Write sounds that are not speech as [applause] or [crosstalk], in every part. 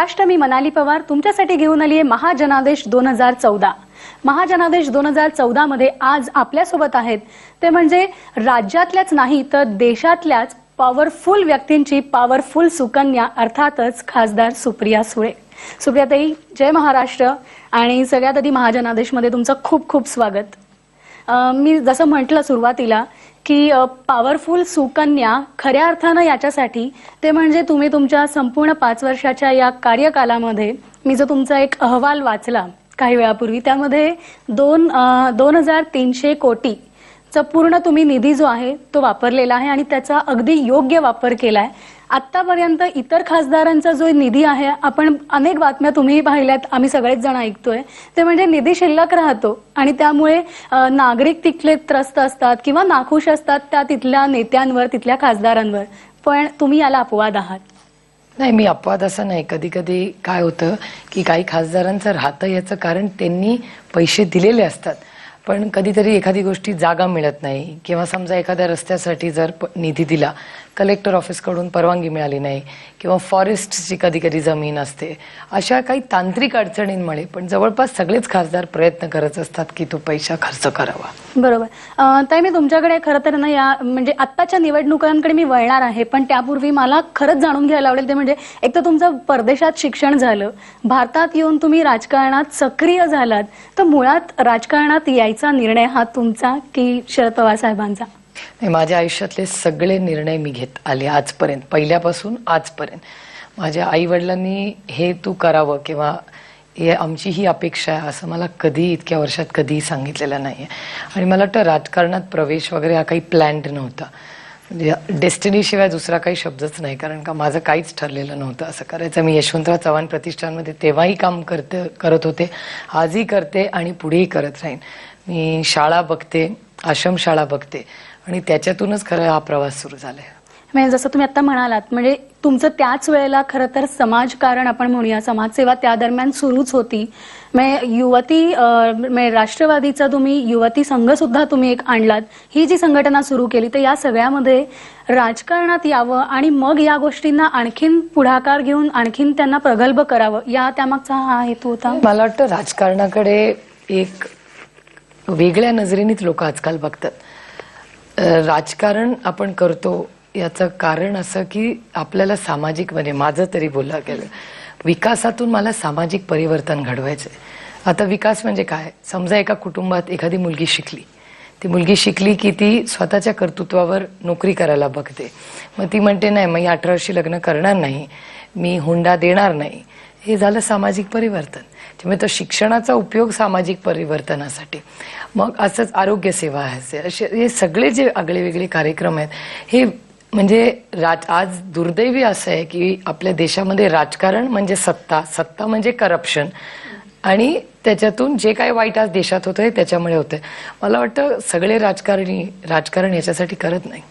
महाराष्ट्र मी मनाली पवार. तुमच्यासाठी घेऊन आली आहे महाजनादेश दोन हजार चौदा. महाजनादेश दोन हजार चौदा मध्ये आज आपल्यासोबत आहेत. ते म्हणजे राज्यातल्याच नाही तर देशातल्याच पॉवरफुल व्यक्तींची पॉवरफुल सुकन्या अर्थातच खासदार सुप्रिया सुळे. सुप्रियाताई जय महाराष्ट्र. आणि सगळ्यात आधी महाजनादेशमध्ये तुमचं खूप खूप स्वागत. मी जसं म्हटलं सुरुवातीला की पॉवरफुल सुकन्या खऱ्या अर्थानं याच्यासाठी. ते म्हणजे तुम्ही तुमच्या संपूर्ण पाच वर्षाच्या या कार्यकालामध्ये मी जो तुमचा एक अहवाल वाचला काही वेळापूर्वी त्यामध्ये दोन दोन हजार तीनशे कोटी चा पूर्ण तुम्ही निधी जो आहे तो वापरलेला आहे आणि त्याचा अगदी योग्य वापर केला आहे आतापर्यंत इतर खासदारांचा जो निधी आहे आपण अनेक बातम्या तुम्ही पाहिल्यात आम्ही सगळेच जण ऐकतोय. ते म्हणजे निधी शिल्लक राहतो आणि त्यामुळे नागरिक तिथले त्रस्त असतात किंवा नाखुश असतात त्या तिथल्या नेत्यांवर तिथल्या खासदारांवर. पण तुम्ही याला अपवाद आहात. नाही मी अपवाद असं नाही. कधी कधी काय होतं की काही खासदारांचं राहतं याचं कारण त्यांनी पैसे दिलेले असतात. पण कधीतरी एखादी गोष्टी जागा मिळत नाही. किंवा समजा एखाद्या रस्त्यासाठी जर निधी दिला कलेक्टर ऑफिसकडून परवानगी मिळाली नाही किंवा फॉरेस्टची कधी कधी जमीन असते अशा काही तांत्रिक अडचणींमुळे पण जवळपास सगळेच खासदार प्रयत्न करत असतात की तो पैसा खर्च करावा. बरोबर. ताई मी तुमच्याकडे खरं तर ना या म्हणजे आत्ताच्या निवडणुकांकडे मी वळणार आहे पण त्यापूर्वी मला खरंच जाणून घ्यायला आवडेल ते म्हणजे एक तर तुमचं परदेशात शिक्षण झालं भारतात येऊन तुम्ही राजकारणात सक्रिय झालात तर मुळात राजकारणात यायचा निर्णय हा तुमचा की शरद पवार साहेबांचा? नाही माझ्या आयुष्यातले सगळे निर्णय मी घेत आले आजपर्यंत पहिल्यापासून आजपर्यंत. माझ्या आई वडिलांनी हे तू करावं किंवा हे आमची ही अपेक्षा आहे असं मला कधी इतक्या वर्षात कधीही सांगितलेलं नाही आहे आणि मला वाटतं राजकारणात प्रवेश वगैरे हा काही प्लॅन्ड नव्हता. म्हणजे डेस्टिनीशिवाय दुसरा काही शब्दच नाही कारण का माझं काहीच ठरलेलं नव्हतं असं करायचं. मी यशवंतराव चव्हाण प्रतिष्ठानमध्ये तेव्हाही काम करते करत होते आजही करते आणि पुढेही करत राहीन. मी शाळा बघते आश्रमशाळा बघते. आणि त्याच्यातूनच खरं हा प्रवास सुरू झालाय. म्हणजे जसं तुम्ही आता म्हणालात म्हणजे तुमचं त्याच वेळेला खरं तर समाजकारण आपण म्हणूया समाजसेवा त्या दरम्यान सुरूच होती. म्हणजे युवती राष्ट्रवादीचा तुम्ही युवती संघ सुद्धा तुम्ही एक आणलात. ही जी संघटना सुरू केली तर या सगळ्यामध्ये राजकारणात यावं आणि मग या गोष्टींना आणखीन पुढाकार घेऊन आणखीन त्यांना प्रगल्भ करावं या त्यामागचा हा हेतू होता? मला वाटतं राजकारणाकडे एक वेगळ्या नजरेनेच लोक आजकाल बघतात. राजकारण आपण करतो याचं कारण असं की आपल्याला सामाजिक म्हणजे माझं तरी बोललं गेलं विकासातून मला सामाजिक परिवर्तन घडवायचंय. आता विकास म्हणजे काय? समजा एका कुटुंबात एखादी मुलगी शिकली. ती मुलगी शिकली की ती स्वतःच्या कर्तृत्वावर नोकरी करायला बघते. मग ती म्हणते नाही मग ही अठरा वर्षी लग्न करणार नाही. मी हुंडा देणार नाही. हे झालं सामाजिक परिवर्तन. त्यामुळे तर शिक्षणाचा उपयोग सामाजिक परिवर्तनासाठी. मग असंच आरोग्य सेवा असे हे सगळे जे आगळे वेगळे कार्यक्रम आहेत हे म्हणजे राज आज दुर्दैवी असं आहे की आपल्या देशामध्ये राजकारण म्हणजे सत्ता सत्ता म्हणजे करप्शन आणि त्याच्यातून जे काही वाईट आज देशात होतं हे त्याच्यामुळे होतंय. मला वाटतं सगळे राजकारणी राजकारण याच्यासाठी करत नाही.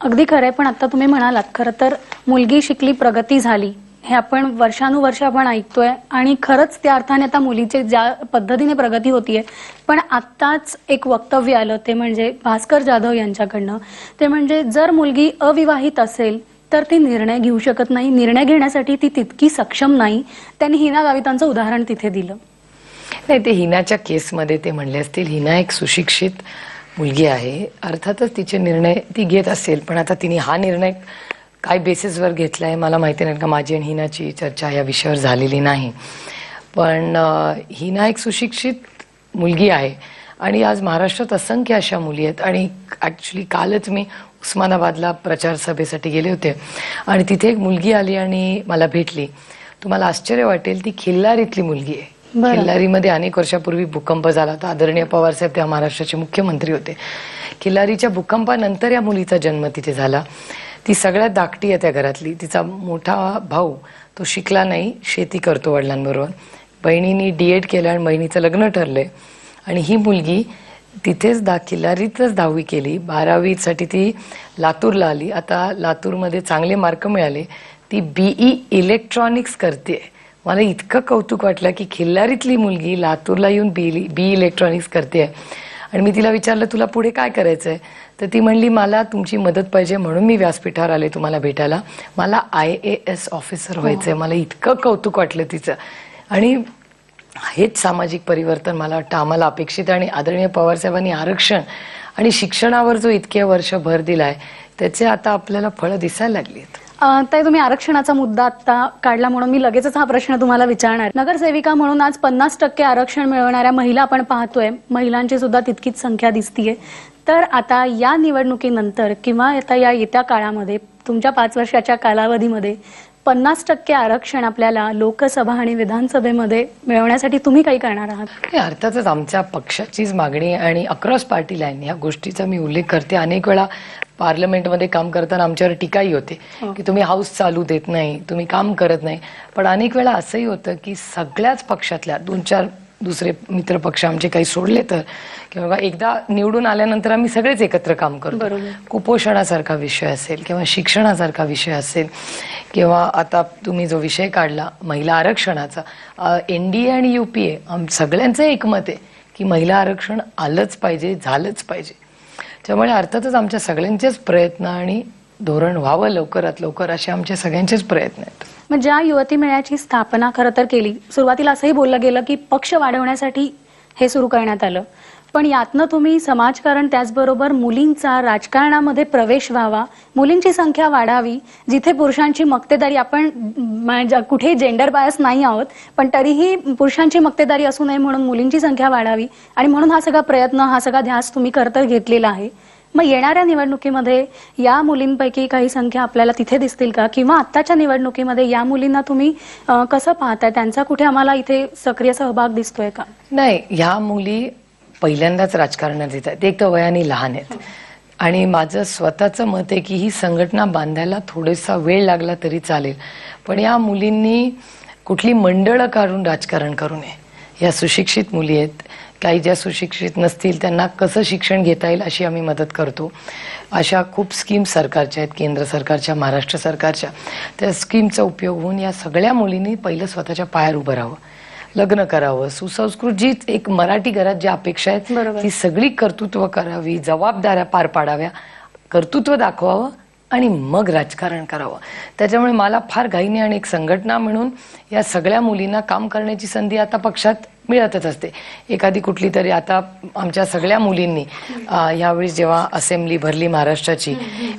अगदी खरं आहे पण आता तुम्ही म्हणालात खरं तर मुलगी शिकली प्रगती झाली. हे आपण वर्षानुवर्ष आपण ऐकतोय आणि खरंच त्या अर्थाने आता मुलीचे ज्या पद्धतीने प्रगती होतीये पण आत्ताच एक वक्तव्य आलं ते म्हणजे भास्कर जाधव यांच्याकडनं. ते म्हणजे जर मुलगी अविवाहित असेल तर ती निर्णय घेऊ शकत नाही. निर्णय घेण्यासाठी ती तितकी सक्षम नाही. त्यांनी हिना गावितांचं उदाहरण तिथे दिलं. नाही ते हिनाच्या केसमध्ये ते म्हणले असतील हिना एक सुशिक्षित मुलगी आहे. अर्थातच तिचे निर्णय ती घेत असेल पण आता तिने हा निर्णय काय बेसिसवर घेतला आहे मला माहिती नाही का माझी आणि हिनाची चर्चा या विषयावर झालेली नाही. पण हिना एक सुशिक्षित मुलगी आहे आणि आज महाराष्ट्रात असंख्य अशा मुली आहेत आणि ॲक्च्युली कालच मी उस्मानाबादला प्रचार सभेसाठी गेले होते. आणि तिथे एक मुलगी आली आणि मला भेटली. तुम्हाला आश्चर्य वाटेल ती खिल्लारीतली मुलगी आहे. खिल्लारीमध्ये अनेक वर्षापूर्वी भूकंप झाला होता. आदरणीय पवारसाहेब तेव्हा महाराष्ट्राचे मुख्यमंत्री होते. खिल्लारीच्या भूकंपानंतर या मुलीचा जन्म तिथे झाला. ती सगळ्यात धाकटी आहे त्या घरातली. तिचा मोठा भाऊ तो शिकला नाही शेती करतो वडिलांबरोबर. बहिणीनी डी एड केलं आणि बहिणीचं लग्न ठरलंय. आणि ही मुलगी तिथेच दा किल्लारीतच दहावी केली. बारावीसाठी ती लातूरला आली. आता लातूरमध्ये चांगले मार्क मिळाले. ती बीई इलेक्ट्रॉनिक्स करते मला इतकं कौतुक वाटलं की खिल्लारीतली मुलगी लातूरला येऊन बी बी इलेक्ट्रॉनिक्स करते आणि मी तिला विचारलं तुला पुढे काय करायचंय? तर ती म्हणली मला तुमची मदत पाहिजे म्हणून मी व्यासपीठावर आले तुम्हाला भेटायला. मला आय ए एस ऑफिसर व्हायचंय. मला इतकं कौतुक वाटलं तिचं. आणि हेच सामाजिक परिवर्तन मला वाटतं आम्हाला अपेक्षित आहे. आणि आदरणीय पवारसाहेबांनी आरक्षण आणि शिक्षणावर जो इतके वर्ष भर दिलाय त्याचे आता आपल्याला फळं दिसायला लागली आहेत. ताई तुम्ही आरक्षणाचा मुद्दा आता काढला म्हणून मी लगेचच हा प्रश्न तुम्हाला विचारणार. नगरसेविका म्हणून आज पन्नास टक्के आरक्षण मिळवणाऱ्या महिला आपण पाहतोय. महिलांची सुद्धा तितकीच संख्या दिसतीये. तर आता या निवडणुकीनंतर किंवा आता या येत्या काळामध्ये तुमच्या पाच वर्षाच्या कालावधीमध्ये पन्नास टक्के आरक्षण आपल्याला लोकसभा आणि विधानसभेमध्ये मिळवण्यासाठी तुम्ही काही करणार आहात? अर्थातच आमच्या पक्षाचीच मागणी आणि अक्रॉस पार्टी लाईन या गोष्टीचा मी उल्लेख करते. अनेक वेळा पार्लमेंटमध्ये काम करताना आमच्यावर टीकाही होते की तुम्ही हाऊस चालू देत नाही तुम्ही काम करत नाही. पण अनेक वेळा असंही होतं की सगळ्याच पक्षातल्या दोन चार दुसरे मित्र पक्ष आमचे काही सोडले तर किंवा एकदा निवडून आल्यानंतर आम्ही सगळेच एकत्र काम करतो. कुपोषणासारखा विषय असेल किंवा शिक्षणासारखा विषय असेल किंवा आता तुम्ही जो विषय काढला महिला आरक्षणाचा एन डी ए आणि यू पी ए सगळ्यांचं एकमत आहे की महिला आरक्षण आलंच पाहिजे झालंच पाहिजे. त्यामुळे अर्थातच आमच्या सगळ्यांचेच प्रयत्न आणि धोरण व्हावं लवकरात लवकर असे आमचे सगळ्यांचेच प्रयत्न आहेत. मग ज्या युवती मेळ्याची स्थापना खरं तर केली सुरुवातीला असंही बोललं गेलं की पक्ष वाढवण्यासाठी हे सुरू करण्यात आलं. पण यातनं तुम्ही समाजकारण त्याचबरोबर मुलींचा राजकारणामध्ये प्रवेश व्हावा मुलींची संख्या वाढावी जिथे पुरुषांची मक्तेदारी आपण म्हणजे जेंडर बायस नाही आहोत पण तरीही पुरुषांची मक्तेदारी असू नये म्हणून मुलींची संख्या वाढावी. आणि म्हणून हा सगळा प्रयत्न हा सगळा ध्यास तुम्ही करत घेतलेला आहे. मग येणाऱ्या निवडणुकीमध्ये या मुलींपैकी काही संख्या आपल्याला तिथे दिसतील का? किंवा आत्ताच्या निवडणुकीमध्ये या मुलींना तुम्ही कसं पाहताय? त्यांचा कुठे आम्हाला इथे सक्रिय सहभाग दिसतोय का? नाही ह्या मुली पहिल्यांदाच राजकारणात येत आहेत. एक तर वयाने लहान आहेत. आणि माझं स्वतःचं मत आहे की ही संघटना बांधायला थोडासा वेळ लागला तरी चालेल. पण या मुलींनी कुठली मंडळं काढून राजकारण करू नये. या सुशिक्षित मुली आहेत. काही ज्या सुशिक्षित नसतील त्यांना कसं शिक्षण घेता येईल अशी आम्ही मदत करतो. अशा खूप स्कीम्स सरकारच्या आहेत केंद्र सरकारच्या महाराष्ट्र सरकारच्या. त्या स्कीमचा उपयोग होऊन या सगळ्या मुलींनी पहिलं स्वतःच्या पायावर उभं राहावं. लग्न करावं सुसंस्कृत जी एक मराठी घरात ज्या अपेक्षा आहेत. ती सगळी कर्तृत्व करावी जबाबदाऱ्या पार पाडाव्या कर्तृत्व दाखवावं आणि मग राजकारण करावं. त्याच्यामुळे मला फार घाईने आणि एक संघटना म्हणून या सगळ्या मुलींना काम करण्याची संधी आता पक्षात मिळतच असते. एखादी कुठली तरी आता आमच्या सगळ्या मुलींनी यावेळी जेव्हा असेंब्ली भरली महाराष्ट्राची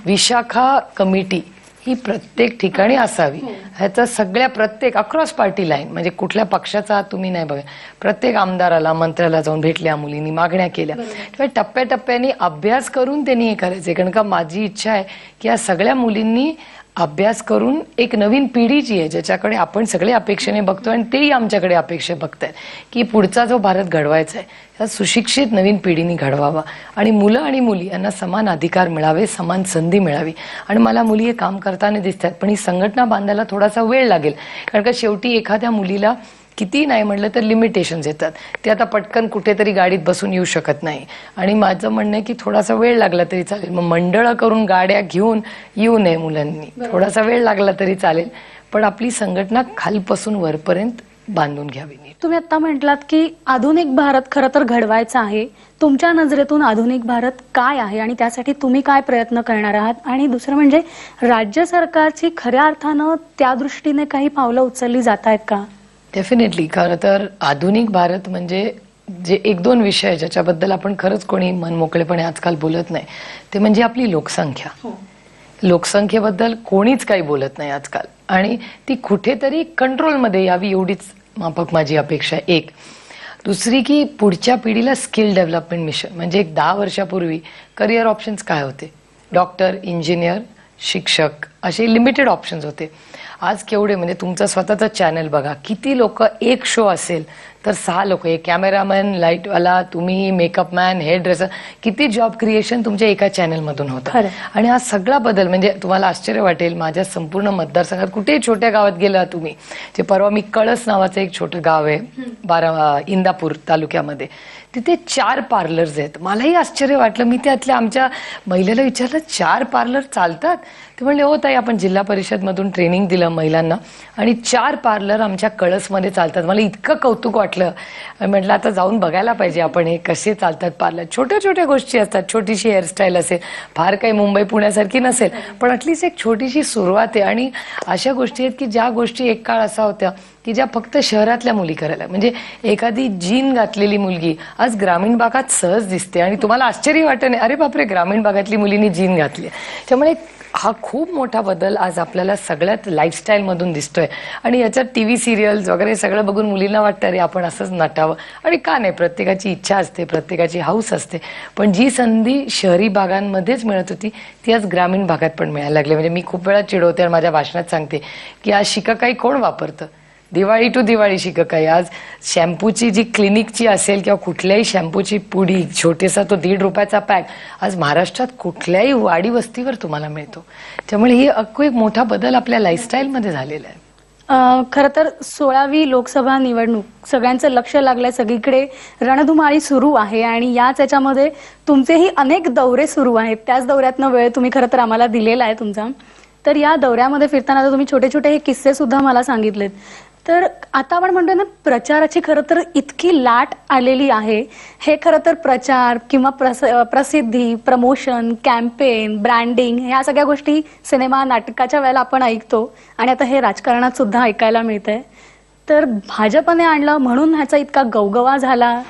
विशाखा कमिटी ही प्रत्येक ठिकाणी असावी. ह्याचा सगळ्या प्रत्येक अक्रॉस पार्टी लाईन म्हणजे कुठल्या पक्षाचा तुम्ही नाही बघा. प्रत्येक आमदाराला मंत्र्याला जाऊन भेटल्या मुलींनी मागण्या केल्या. तेव्हा टप्प्याटप्प्याने अभ्यास करून त्यांनी हे करायचे कारण का माझी इच्छा आहे की या सगळ्या मुलींनी अभ्यास करून एक नवीन पिढी जी आहे ज्याच्याकडे आपण सगळे अपेक्षेने बघतो आणि तेही आमच्याकडे अपेक्षे बघतायत की पुढचा जो भारत घडवायचा आहे त्या सुशिक्षित नवीन पिढीने घडवावा. आणि मुलं आणि मुली यांना समान अधिकार मिळावे समान संधी मिळावी. आणि मला मुली हे काम करताना दिसतात पण ही संघटना बांधायला थोडासा वेळ लागेल. कारण का शेवटी एखाद्या मुलीला किती नाही म्हटलं तर लिमिटेशन्स येतात. ते आता पटकन कुठेतरी गाडीत बसून येऊ शकत नाही. आणि माझं म्हणणं आहे की थोडासा वेळ लागला तरी चालेल. मग मंडळं करून गाड्या घेऊन येऊ नये मुलांनी. थोडासा वेळ लागला तरी चालेल. पण आपली संघटना खालपासून वरपर्यंत बांधून घ्यावी तुम्ही आता म्हटलात की आधुनिक भारत खरं तर घडवायचा आहे. तुमच्या नजरेतून आधुनिक भारत काय आहे आणि त्यासाठी तुम्ही काय प्रयत्न करणार आहात? आणि दुसरं म्हणजे राज्य सरकारची खऱ्या अर्थानं त्या दृष्टीने काही पावलं उचलली जात आहेत का? डेफिनेटली खरं तर आधुनिक भारत म्हणजे जे एक दोन विषय ज्याच्याबद्दल आपण खरंच कोणी मनमोकळेपणे आजकाल बोलत नाही ते म्हणजे आपली लोकसंख्या. लोकसंख्येबद्दल कोणीच काही बोलत नाही आजकाल. आणि ती कुठेतरी कंट्रोलमध्ये यावी एवढीच माफक माझी अपेक्षा आहे. एक. दुसरी की पुढच्या पिढीला स्किल डेव्हलपमेंट मिशन म्हणजे एक दहा वर्षापूर्वी करिअर ऑप्शन्स काय होते? डॉक्टर इंजिनियर शिक्षक असे लिमिटेड ऑप्शन्स होते. आज केवढे? म्हणजे तुमचा स्वतःचा चॅनल बघा. किती लोक एक शो असेल तर सहा लोक एक कॅमेरामॅन लाईटवाला तुम्ही मेकअप मॅन हेअर ड्रेसर किती जॉब क्रिएशन तुमच्या एका चॅनलमधून होतं. आणि हा सगळा बदल म्हणजे तुम्हाला आश्चर्य वाटेल माझ्या संपूर्ण मतदारसंघात कुठेही छोट्या गावात गेला तुम्ही जे परवा मी कळस नावाचं एक छोटं गाव आहे बारा इंदापूर तालुक्यामध्ये तिथे चार पार्लर्स आहेत. मलाही आश्चर्य वाटलं मी त्यातल्या आमच्या महिलेला विचारलं चार पार्लर चालतात? ते म्हणले हो ताई आपण जिल्हा परिषदमधून ट्रेनिंग दिलं महिलांना आणि चार पार्लर आमच्या कळसमध्ये चालतात. मला इतकं कौतुक वाटलं. वाटलं म्हटलं आता जाऊन बघायला पाहिजे आपण हे कसे चालतात पार्लर. छोट्या छोट्या गोष्टी असतात छोटीशी हेअरस्टाईल असेल फार काही मुंबई पुण्यासारखी नसेल पण अटलिस्ट एक छोटीशी सुरुवात आहे. आणि अशा गोष्टी आहेत की ज्या गोष्टी एक काळ असा होत्या की ज्या फक्त शहरातल्या मुली करायला म्हणजे एखादी जीन घातलेली मुलगी आज ग्रामीण भागात सहज दिसते आणि तुम्हाला आश्चर्य वाटत नाही अरे बापरे ग्रामीण भागातली मुलींनी जीन घातली त्यामुळे हा खूप मोठा बदल आज आपल्याला सगळ्यात लाईफस्टाईल मधून दिसतोय. आणि याच्यात टी व्ही सिरियल्स वगैरे सगळं बघून मुलींना वाटतं अरे आपण असंच नटावं. आणि का नाही प्रत्येकाची इच्छा असते प्रत्येकाची हाऊस असते. पण जी संधी शहरी भागांमध्येच मिळत होती ती आज ग्रामीण भागात पण मिळायला लागली. म्हणजे मी खूप वेळा चिडवते आणि माझ्या भाषणात सांगते की आज शिकाकाई कोण वापरतं? दिवाळी टू दिवाळी शिकाकाई आज शॅम्पूची जी क्लिनिकची असेल किंवा कुठल्याही शॅम्पूची पुडी छोटेसा तो दीड रुपयाचा पॅक आज महाराष्ट्रात कुठल्याही वाडी वस्तीवर तुम्हाला मिळतो. त्यामुळे ही अख्खू एक मोठा बदल आपल्या लाईफस्टाईलमध्ये झालेला आहे. खर खरं तर सोळावी लोकसभा निवडणूक सगळ्यांचं लक्ष लागलंय सगळीकडे रणधुमाळी सुरू आहे आणि याच याच्यामध्ये तुमचेही अनेक दौरे सुरू आहेत. त्याच दौऱ्यातनं वेळ तुम्ही खरं तर आम्हाला दिलेला आहे तुमचा. तर या दौऱ्यामध्ये फिरताना आता तुम्ही छोटे छोटे हे किस्से सुद्धा मला सांगितलेत. तर आता आपण म्हणतोय ना प्रचाराची खरं तर इतकी लाट आलेली आहे. हे खरं तर प्रचार किंवा प्रस प्रसिद्धी प्रमोशन कॅम्पेन ब्रँडिंग ह्या सगळ्या गोष्टी सिनेमा नाटकाच्या वेळेला आपण ऐकतो. आणि आता हे राजकारणात सुद्धा ऐकायला मिळतंय. तर भाजपने आणलं म्हणून ह्याचा इतका गवगवा झाला.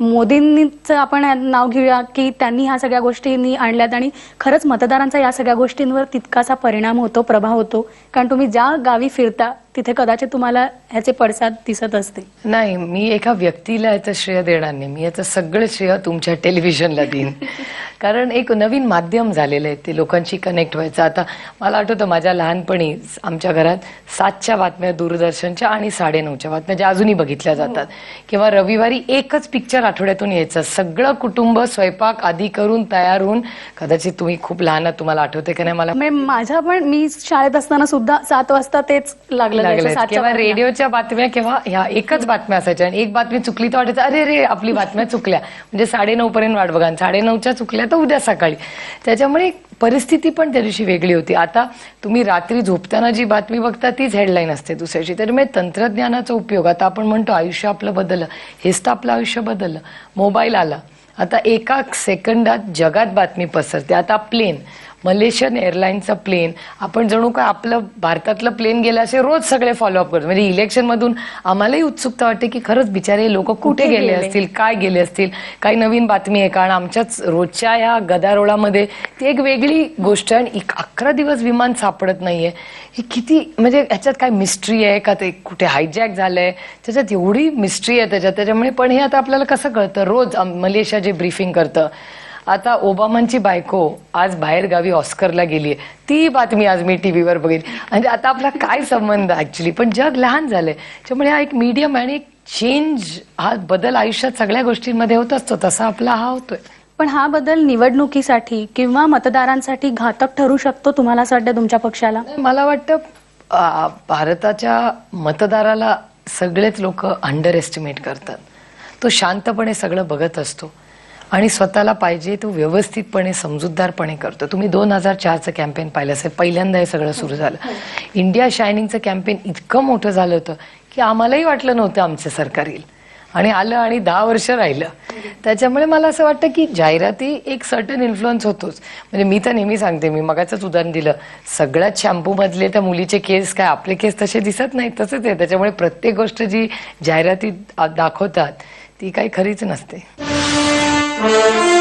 मोदींनीच आपण नाव घेऊया की त्यांनी ह्या सगळ्या गोष्टींनी आणल्यात आणि खरंच मतदारांचा या सगळ्या गोष्टींवर तितकासा परिणाम होतो प्रभाव होतो. कारण तुम्ही ज्या गावी फिरता तिथे कदाचित तुम्हाला ह्याचे पडसाद दिसत असतील. नाही मी एका व्यक्तीला याचं श्रेय देणार नाही. मी याचं सगळं श्रेय तुमच्या टेलिव्हिजनला देईन. [laughs] कारण एक नवीन माध्यम झालेलं आहे ते लोकांशी कनेक्ट व्हायचं. आता मला आठवतं माझ्या लहानपणी आमच्या घरात सातच्या बातम्या दूरदर्शनच्या आणि साडेनऊच्या बातम्या ज्या अजूनही बघितल्या जातात. किंवा रविवारी एकच पिक्चर आठवड्यातून यायचं. सगळं कुटुंब स्वयंपाक आधी करून तयार होऊन कदाचित तुम्ही खूप लहान तुम्हाला आठवते का नाही? मला माझ्या पण मी शाळेत असताना सुद्धा सात वाजता तेच लागलं जायचं, लागले सातच्या किंवा. रेडिओच्या बातम्या किंवा ह्या एकच बातम्या असायच्या. आणि एक बातमी चुकली तर वाटायचं अरे रे आपली बातम्या चुकल्या. म्हणजे साडेनऊ पर्यंत वाट बघा. साडेनऊच्या चुकल्या तर उद्या सकाळी. त्याच्यामुळे परिस्थिती पण त्या दिवशी वेगळी होती. आता तुम्ही रात्री झोपताना जी बातमी बघता तीच हेडलाईन असते दुसऱ्याची. तर म्हणजे तंत्रज्ञानाचा उपयोग आता आपण म्हणतो आयुष्य आपलं बदललं हेच तर आपलं आयुष्य बदललं. मोबाईल आला. आता एका सेकंदात जगात बातमी पसरते. आता प्लेन मलेशियन एअरलाईनचा प्लेन. आपण जणू काय आपलं भारतातलं प्लेन गेलं असे रोज सगळे फॉलोअप करतो. म्हणजे इलेक्शन मधून आम्हालाही उत्सुकता वाटते की खरंच बिचारे लोक कुठे गेले? असतील काय गेले असतील? काही नवीन बातमी आहे कारण आमच्याच रोजच्या या गदारोळामध्ये ती एक वेगळी गोष्ट आहे आणि एक अकरा दिवस विमान सापडत नाहीये. ही किती म्हणजे ह्याच्यात काय मिस्ट्री आहे का? ते कुठे हायजॅक झालंय? त्याच्यात एवढी मिस्ट्री आहे त्याच्यात. त्याच्यामुळे पण हे आता आपल्याला कसं कळतं? रोज मलेशिया जे ब्रीफिंग करतं आता ओबामांची बायको आज बाहेर गावी ऑस्करला गेलीये ती बातमी आज मी टीव्हीवर बघितली म्हणजे आता आपला काय संबंध ऍक्च्युली पण जग लहान झालंय. त्यामुळे हा एक मीडियम आणि एक चेंज हा बदल आयुष्यात सगळ्या गोष्टींमध्ये होत असतो तसा आपला हा होतोय. पण हा बदल निवडणुकीसाठी किंवा मतदारांसाठी घातक ठरू शकतो तुम्हाला असं वाटतं तुमच्या पक्षाला? मला वाटतं भारताच्या मतदाराला सगळेच लोक अंडर एस्टिमेट करतात. तो शांतपणे सगळं बघत असतो. आणि स्वतःला पाहिजे तो व्यवस्थितपणे समजूतदारपणे करतो. तुम्ही दोन हजार चारचं कॅम्पेन पाहिलं असेल पहिल्यांदा हे सगळं सुरू झालं. इंडिया शायनिंगचं कॅम्पेन इतकं मोठं झालं होतं की आम्हालाही वाटलं नव्हतं आमचं सरकार येईल. आणि आलं आणि दहा वर्ष राहिलं. त्याच्यामुळे मला असं वाटतं की जाहिराती एक सर्टन इन्फ्लुअन्स होतोच. म्हणजे मी तर नेहमी सांगते मी मगाचंच उदाहरण दिलं. सगळ्यात शॅम्पू मधले त्या मुलीचे केस काय आपले केस तसे दिसत नाही तसंच आहे. त्याच्यामुळे प्रत्येक गोष्ट जी जाहिराती दाखवतात ती काही खरीच नसते. Música